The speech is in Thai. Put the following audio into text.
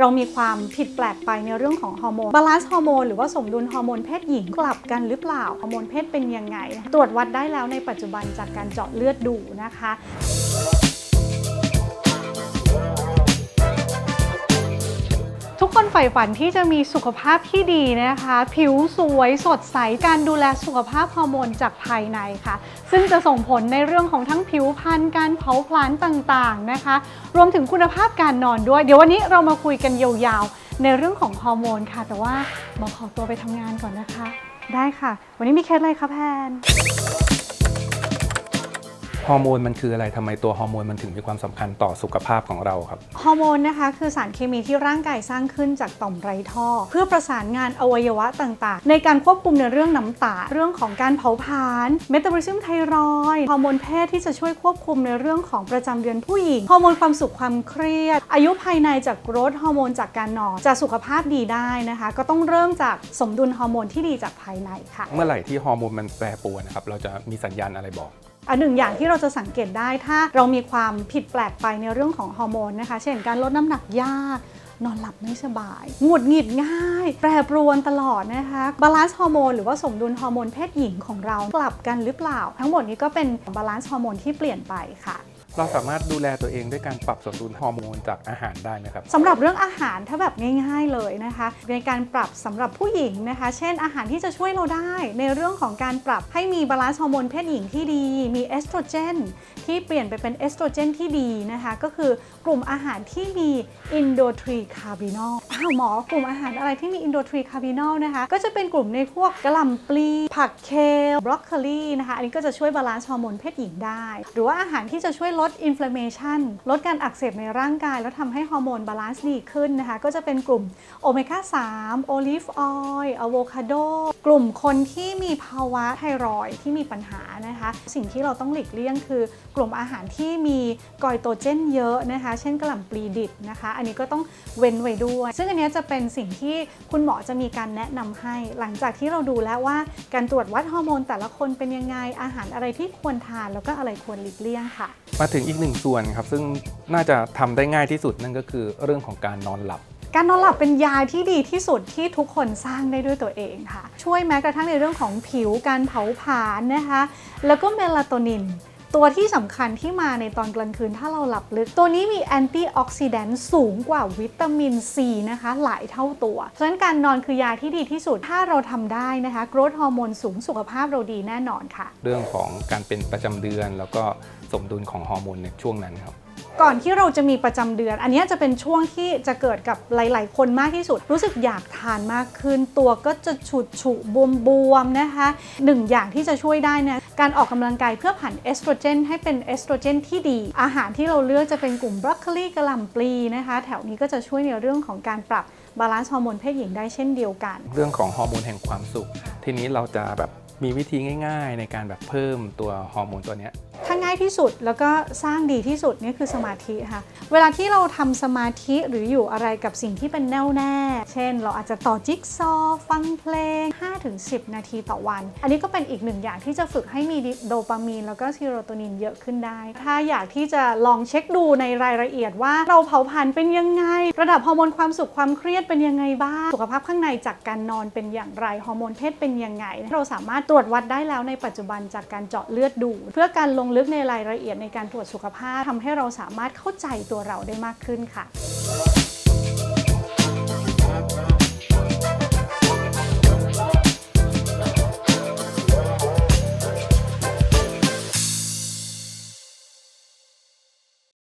เรามีความผิดแปลกไปในเรื่องของฮอร์โมนบาลานซ์ฮอร์โมนหรือว่าสมดุลฮอร์โมนเพศหญิงกลับกันหรือเปล่าฮอร์โมนเพศเป็นยังไง ตรวจวัดได้แล้วในปัจจุบันจากการเจาะเลือดดูนะคะ ทุกคนใฝ่ฝันที่จะมีสุขภาพที่ดีนะคะ ผิวสวยสดใสการดูแลสุขภาพฮอร์โมนจากภายในค่ะ ซึ่งจะส่งผลในเรื่องของทั้งผิวพรรณการเผาผลาญต่างๆนะคะ รวมถึงคุณภาพการนอนด้วย เดี๋ยววันนี้เรามาคุยกันยาวๆ ในเรื่องของฮอร์โมนค่ะ แต่ว่าหมอขอตัวไปทำงานก่อนนะคะ ได้ค่ะ วันนี้มีเคสอะไรคะแพน ฮอร์โมนมันคืออะไรทำไมตัวฮอร์โมนมันถึงมีความสำคัญต่อสุขภาพของเราครับ ฮอร์โมนนะคะคือสารเคมีที่ร่างกายสร้างขึ้นจากต่อมไรท่อ เพื่อประสานงานอวัยวะต่างๆ ในการควบคุมในเรื่องน้ำตาลเรื่องของการเผาผลาญเมตาบอลิซึมไทรอยด์ฮอร์โมนเพศที่จะช่วยควบคุมในเรื่องของประจำเดือนผู้หญิงฮอร์โมนความสุขความเครียด อายุภายในจากโกรทฮอร์โมนจากการนอนจะสุขภาพดีได้นะคะ ก็ต้องเริ่มจากสมดุลฮอร์โมนที่ดีจากภายในค่ะ เมื่อไหร่ที่ฮอร์โมนมันแปรปรวนนะครับเราจะมีสัญญาณอะไรบอก อันหนึ่งอย่างที่เราจะสังเกตได้ถ้าเรามีความผิดแปลกไปในเรื่องของฮอร์โมนนะคะ เช่นการลดน้ำหนักยากนอนหลับไม่สบาย หงุดหงิดง่าย แปรปรวนตลอดนะคะ บาลานซ์ฮอร์โมนหรือว่าสมดุลฮอร์โมนเพศหญิงของเรากลับกันหรือเปล่า ทั้งหมดนี้ก็เป็นบาลานซ์ฮอร์โมนที่เปลี่ยนไปค่ะ เราสามารถดูแลตัวเองด้วยการปรับสมดุลฮอร์โมนจากอาหารได้ไหมครับสำหรับเรื่องอาหารถ้าแบบง่ายๆเลยนะคะในการปรับสำหรับผู้หญิงนะคะ เช่นอาหารที่จะช่วยเราได้ ในเรื่องของการปรับให้มีบาลานซ์ฮอร์โมนเพศหญิงที่ดี มีเอสโตรเจนที่เปลี่ยนไปเป็นเอสโตรเจนที่ดีนะคะ ก็คือกลุ่มอาหารที่มีอินโดทรีคาร์บินอลอ้าวหมอกลุ่มอาหารอะไรที่มีอินโดทรีคาร์บินอลนะคะ ก็จะเป็นกลุ่มในพวกกะหล่ำปลีผักเคลบรอกโคลีนะคะ อันนี้ก็จะช่วยบาลานซ์ฮอร์โมนเพศหญิงได้ หรือว่าอาหารที่จะช่วยลดดอินฟล m a t i o n ลดการอักเสบในร่างกาย แล้วทำให้ฮอร์โมนบาลานซ์ดีขึ้นนะคะ ก็จะเป็นกลุ่มโอเมก้า 3 โอลิฟออยล์อะโวคาโด กลุ่มคนที่มีภาวะไทรอยด์ที่มีปัญหานะคะ สิ่งที่เราต้องหลีกเลี่ยงคือกลุ่มอาหารที่มีกอยโตเจนเยอะนะคะ เช่นกระหล่ำปลีดิบนะคะ อันนี้ก็ต้องเว้นไว้ด้วย ซึ่งอันนี้จะเป็นสิ่งที่คุณหมอจะมีการแนะนำให้ หลังจากที่เราดูแล้วว่าการตรวจวัดฮอร์โมนแต่ละคนเป็นยังไงอาหารอะไรที่ควรทานแล้วก็อะไรควรหลีกเลี่ยงค่ะมาถึงอีกหนึ่งส่วนครับ ซึ่งน่าจะทำได้ง่ายที่สุดนั่นก็คือเรื่องของการนอนหลับ การนอนหลับเป็นยาที่ดีที่สุดที่ทุกคนสร้างได้ด้วยตัวเองค่ะ ช่วยแม้กระทั่งในเรื่องของผิวการเผาผลาญนะคะ แล้วก็เมลาโทนิน ตัวที่สำคัญที่มาในตอนกลางคืนถ้าเราหลับลึก ตัวนี้มีแอนตี้ออกซิแดนต์สูงกว่าวิตามินซีนะคะ หลายเท่าตัว ฉะนั้นการนอนคือยาที่ดีที่สุดถ้าเราทำได้นะคะโกรทฮอร์โมนสูงสุขภาพเราดีแน่นอนค่ะ เรื่องของการเป็นประจำเดือนแล้วก็สมดุลของฮอร์โมนในช่วงนั้นครับ ก่อนที่เราจะมีประจำเดือน อันนี้จะเป็นช่วงที่จะเกิดกับหลาย ๆ คนมากที่สุด รู้สึกอยากทานมากขึ้น ตัวก็จะฉุดฉุบวมบวมๆนะคะหนึ่งอย่างที่จะช่วยได้นะการออกกำลังกายเพื่อผันเอสโตรเจนให้เป็นเอสโตรเจนที่ดี อาหารที่เราเลือกจะเป็นกลุ่มบรอกโคลีกระหล่ำปลีนะคะ แถวนี้ก็จะช่วยในเรื่องของการปรับบาลานซ์ฮอร์โมนเพศหญิงได้เช่นเดียวกัน เรื่องของฮอร์โมนแห่งความสุข ทีนี้เราจะแบบมีวิธีง่าย ๆ ในการแบบเพิ่มตัวฮอร์โมนตัวเนี้ยถ้าง่ายที่สุดแล้วก็สร้างดีที่สุดนี่คือสมาธิค่ะ เวลาที่เราทำสมาธิหรืออยู่อะไรกับสิ่งที่เป็นแน่วแน่ เช่น เราอาจจะต่อจิ๊กซอฟังเพลง 5-10 นาทีต่อวัน อันนี้ก็เป็นอีกหนึ่งอย่างที่จะฝึกให้มีโดปามีน แล้วก็ซีโรโทนินเยอะขึ้นได้ ถ้าอยากที่จะลองเช็คดูในรายละเอียดว่าเราเผาผลาญเป็นยังไง ระดับฮอร์โมนความสุขความเครียดเป็นยังไงบ้าง สุขภาพข้างในจากการนอนเป็นอย่างไร ฮอร์โมนเพศเป็นยังไง เราสามารถตรวจวัดได้แล้วในปัจจุบันจากการเจาะเลือดดู เพื่อการลงลึกในรายละเอียดในการตรวจสุขภาพทำให้เราสามารถเข้าใจตัวเราได้มากขึ้นค่ะ